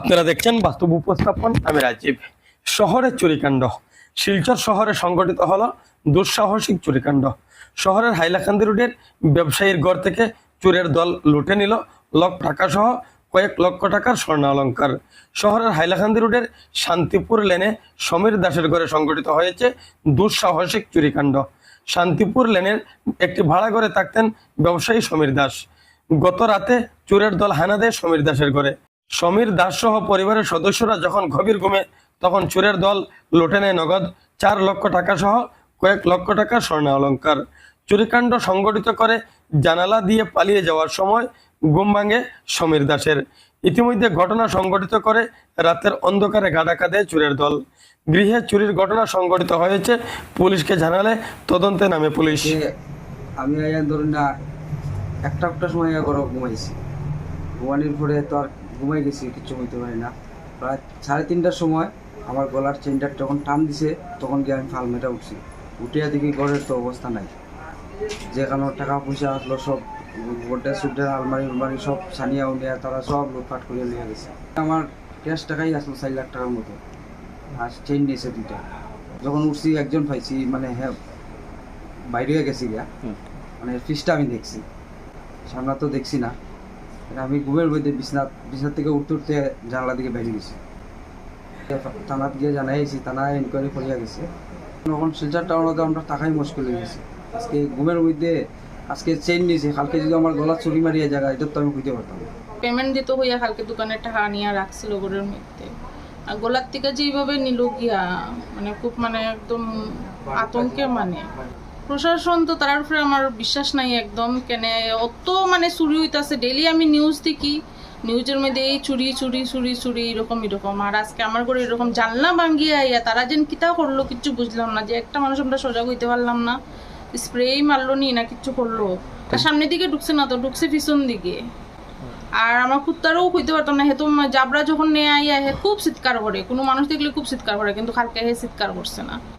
আপনারা দেখছেন বাস্তব উপস্থাপন। আমি রাজীব। শহরের চুরিকাণ্ড। শিলচর শহরে সংগঠিত হলো দুঃসাহসিক চুরিকাণ্ড। শহরের হাইলাকান্দি রোডের ব্যবসায়ীর ঘর থেকে চোরের দল লুটে নিল লক্ষ টাকা সহ কয়েক লক্ষ টাকার স্বর্ণ অলঙ্কার শহরের হাইলাকান্দি রোডের শান্তিপুর লেনে সমীর দাসের ঘরে সংগঠিত হয়েছে দুঃসাহসিক চুরিকাণ্ড। শান্তিপুর লেনের একটি ভাড়া ঘরে থাকতেন ব্যবসায়ী সমীর দাস। গত রাতে চোরের দল হানা দেয় সমীর দাসের ঘরে। সমীর দাস সহ পরিবারের সদস্যরা যখন গভীর ঘুমে, তখন চোরের দল লুটে নেয় নগদ চার লক্ষ টাকা সহ কয়েক লক্ষ টাকা স্বর্ণ অলঙ্কার চুরিকাণ্ড সংগঠিত করে জানালা দিয়ে পালিয়ে যাওয়ার সময় ঘুম ভাঙে সমীর দাসের। ইতিমধ্যে ঘটনা সংগঠিত করে রাতের অন্ধকারে গাডাকা দেয় চোরের দল। গৃহে চুরির ঘটনা সংগঠিত হয়েছে, পুলিশকে জানালে তদন্তে নামে পুলিশ। আমি ধরুন না, একটা একটা সময় ঘুমাইছি। ঘুমানোর পরে তো আর ঘুমাই গেছি কিছু হইতে পারি না। প্রায় সাড়ে তিনটার সময় আমার গলার চেনটা যখন টান দিছে তখন গিয়ে আমি ফালমেটা উঠছি। উঠিয়া দেখি ঘরের তো অবস্থা নাই। যেখানে টাকা পয়সা আসলো সব গোড্ডা সুড্ডা আলমারি উলমারি সব সানিয়া উনিয়া তারা সব লুটপাট করে নিয়ে গেছে। আমার ক্যাশ টাকাই আসলো চার লাখ টাকার মতো। আর চেন নিয়েছে দুইটা। যখন উঠছি একজন পাইছি মানে হ্যাঁ বাইরে গেছি গিয়া। মানে ফিসটা আমি দেখছি। সামনা তো দেখছি না। আমি ঘুমের মধ্যে বিছনা বিছনার থেকে উঠতে উঠতে জানলা দিকে বেরিয়ে গেছি। থানাত গিয়ে জানাইছি থানায় ইনকোয়ারি করিয়া গেছে। তখন শিলচর টাউনতে আমরা টাকাই মুশকিল হয়ে গেছে। আজকে ঘুমের মধ্যে, আজকে চেন নিয়েছে কালকে যদি আমার গলা চুরি মারিয়া জায়গা, এটা তো আমি বুঝতে পারতাম পেমেন্ট দিতে হইয়া কালকে দোকানের টাকা নিয়ে রাখছিল ঘরের মধ্যে। আর গোলার থেকে যেভাবে নিল গিয়া মানে খুব মানে একদম আতঙ্কে মানে। প্রশাসন তো তার উপরে আমার বিশ্বাস নাই একদম। কেন, অত মানে চুরি হইতাছে। ডেলি আমি নিউজ দেখি নিউজের মধ্যে এই চুরি চুরি চুরি চুরি, এরকম এরকম। আর আজকে আমার করে এরকম জানলা ভাঙ্গিয়া আইয়া তারা যেন কিতা করল কিচ্ছু বুঝলাম না যে একটা মানুষ আমরা সজাগ হইতে পারলাম না। স্প্রেই মারলো নি না কিচ্ছু করল। আর সামনের দিকে ঢুকছে না তো, ঢুকছে পিছন দিকে। আর আমার কুত্তারও হইতে পারতাম না হেতু জাবরা যখন নিয়ে আইয়া, হে খুব চিৎকার করে। কোনো মানুষ দেখলে খুব চিৎকার করে, কিন্তু খালকে হে চিৎকার করছে না।